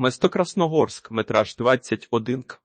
Место Красногорськ, метраж 21 к.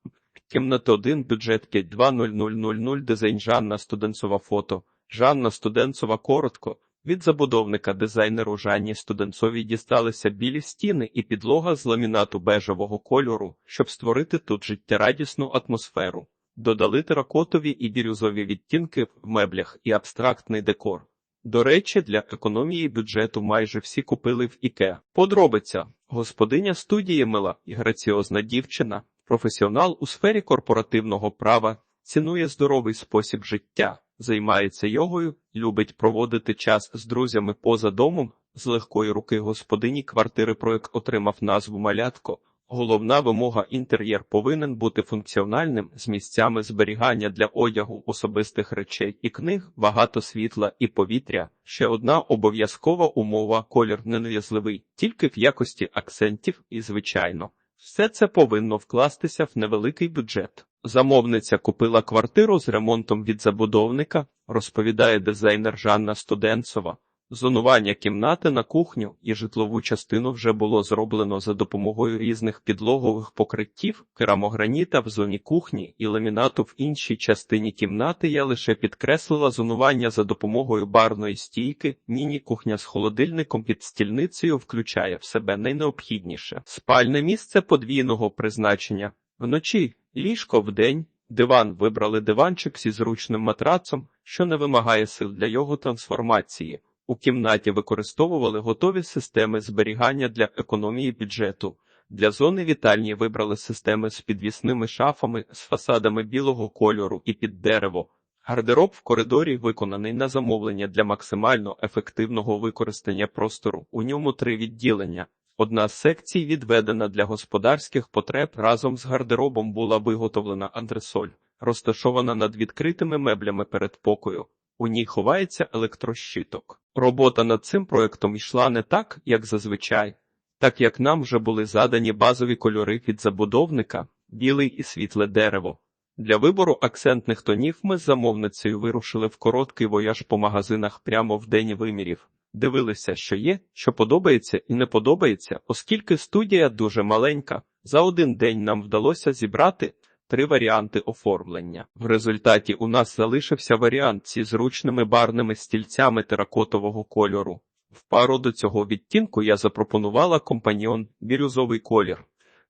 Кімната 1, бюджет 5200000, дизайн Жанна Студенцова фото. Жанна Студенцова коротко. Від забудовника дизайнеру Жанні Студенцовій дісталися білі стіни і підлога з ламінату бежевого кольору, щоб створити тут життєрадісну атмосферу. Додали теракотові і бірюзові відтінки в меблях і абстрактний декор. До речі, для економії бюджету майже всі купили в Іке. Подробиця. Господиня студії мила і граціозна дівчина, професіонал у сфері корпоративного права, цінує здоровий спосіб життя, займається йогою, любить проводити час з друзями поза домом. З легкої руки господині квартири проект отримав назву Малятко. Головна вимога інтер'єр повинен бути функціональним з місцями зберігання для одягу особистих речей і книг, багато світла і повітря. Ще одна обов'язкова умова колір ненав'язливий, тільки в якості акцентів і звичайно. Все це повинно вкластися в невеликий бюджет. Замовниця купила квартиру з ремонтом від забудовника, розповідає дизайнер Жанна Студенцова. Зонування кімнати на кухню і житлову частину вже було зроблено за допомогою різних підлогових покриттів, керамограніта в зоні кухні і ламінату в іншій частині кімнати. Я лише підкреслила зонування за допомогою барної стійки. Міні-кухня з холодильником під стільницею включає в себе найнеобхідніше спальне місце подвійного призначення вночі, ліжко вдень. Диван вибрали диванчик зі зручним матрацом, що не вимагає сил для його трансформації. У кімнаті використовували готові системи зберігання для економії бюджету. Для зони вітальні вибрали системи з підвісними шафами, з фасадами білого кольору і під дерево. Гардероб в коридорі виконаний на замовлення для максимально ефективного використання простору. У ньому три відділення. Одна з секцій відведена для господарських потреб. Разом з гардеробом була виготовлена антресоль, розташована над відкритими меблями перед покою. У ній ховається електрощиток. Робота над цим проектом йшла не так, як зазвичай, так як нам вже були задані базові кольори від забудовника, білий і світле дерево. Для вибору акцентних тонів ми з замовницею вирушили в короткий вояж по магазинах прямо в день вимірів. Дивилися, що є, що подобається і не подобається, оскільки студія дуже маленька. За один день нам вдалося зібрати три варіанти оформлення. В результаті у нас залишився варіант зі зручними барними стільцями теракотового кольору. В пару до цього відтінку я запропонувала компаньйон бірюзовий колір.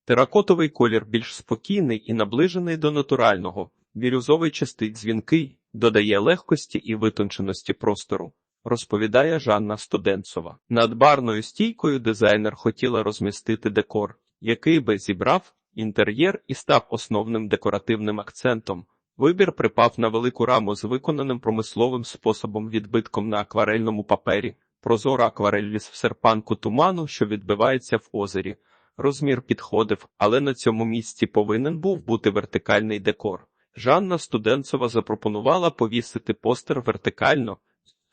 Теракотовий колір більш спокійний і наближений до натурального. Бірюзовий частий дзвінкий, додає легкості і витонченості простору. Розповідає Жанна Студенцова. Над барною стійкою дизайнер хотіла розмістити декор, який би зібрав інтер'єр і став основним декоративним акцентом. Вибір припав на велику раму з виконаним промисловим способом відбитком на акварельному папері, прозора акварель ліс в серпанку туману, що відбивається в озері. Розмір підходив, але на цьому місці повинен був бути вертикальний декор. Жанна Студенцова запропонувала повісити постер вертикально.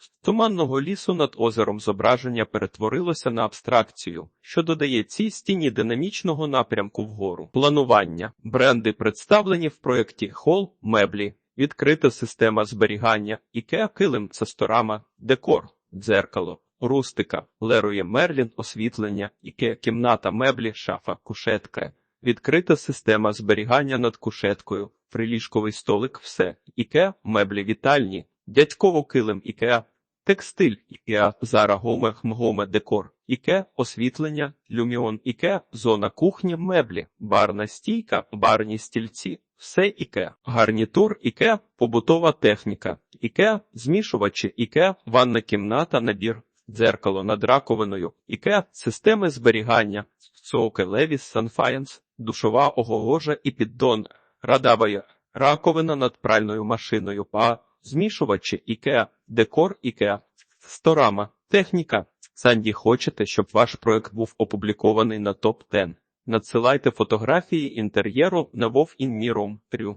З туманного лісу над озером зображення перетворилося на абстракцію, що додає цій стіні динамічного напрямку вгору. Планування. Бренди представлені в проєкті Хол меблі, відкрита система зберігання, ікеа килим цесторама, декор, дзеркало, рустика, лерує Мерлін, освітлення, ікеа кімната меблі, шафа, кушетка, відкрита система зберігання над кушеткою, приліжковий столик, все, ікеа, меблі вітальні. Дядьково килим Ікеа, текстиль Ікеа, Зара Гоме, Хмгоме, декор, Іке, освітлення, люміон Іке, зона кухні, меблі, барна стійка, барні стільці, все Іке, гарнітур Іке, побутова техніка, Іке, змішувачі Іке, ванна кімната, набір, дзеркало над раковиною, Іке, системи зберігання, соуки Левіс, Санфаєнс, душова огогожа і піддон, радавая, раковина над пральною машиною, па. Змішувачі IKEA, декор IKEA, сторама, техніка. Санді хочете, щоб ваш проект був опублікований на топ 10 Надсилайте фотографії інтер'єру на Вов